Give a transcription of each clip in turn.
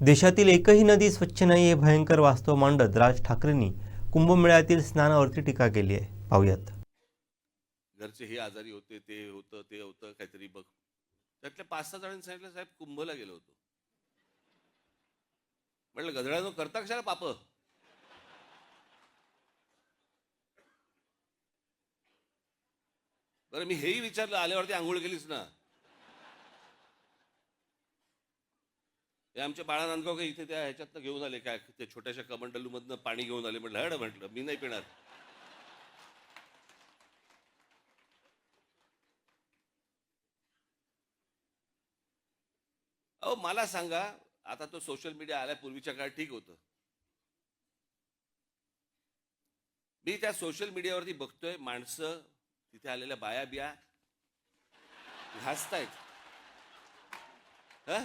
देशातील एकही नदी स्वच्छ नाही हे भयंकर वास्तव मांडत राज ठाकरेंनी कुंभमेळ्यातील स्नानावरती टीका केली आहे. पाहूयात. घरचे हे आजारी होते ते होतं ते होतं काहीतरी बघ. त्यातल्या पाच सहा जणांनी सांगितलं साहेब कुंभला गेलो होतो. म्हटलं गधड्यानो करता कशाला पाप? बरं मी हेही विचारलं आल्यावरती आंघोळ केलीच ना? हे आमच्या बाळा नांदगाव काही इथे त्या ह्याच्यातनं घेऊन आले काय ते छोट्याशा कमंडलूमधनं पाणी घेऊन आले म्हटलं हड म्हटलं मी नाही पिणार. अहो मला सांगा आता तो सोशल मीडिया आल्या पूर्वीच्या काळात ठीक होतं. मी त्या सोशल मीडियावरती बघतोय माणसं तिथे आलेल्या बाया बिया घासतायत. हा?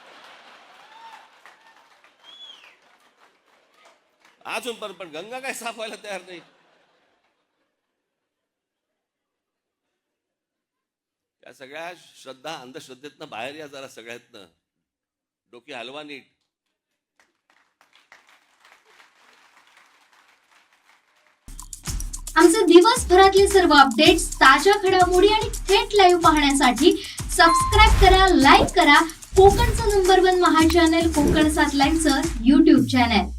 अजून पण पण गंगा काय साफ व्हायला तयार नाही. या सगळ्या श्रद्धा अंधश्रद्धेतनं बाहेर या जरा सगळ्यातनं. डोकी हलवा नीट. आमचे दिवसभरातले सर्व अपडेट्स ताज्या घडामोडी आणि थेट लाईव्ह पाहण्यासाठी सबस्क्राईब करा लाईक करा. कोकणचं नंबर वन महा चॅनल कोकण सात लाईव्हचं युट्यूब चॅनल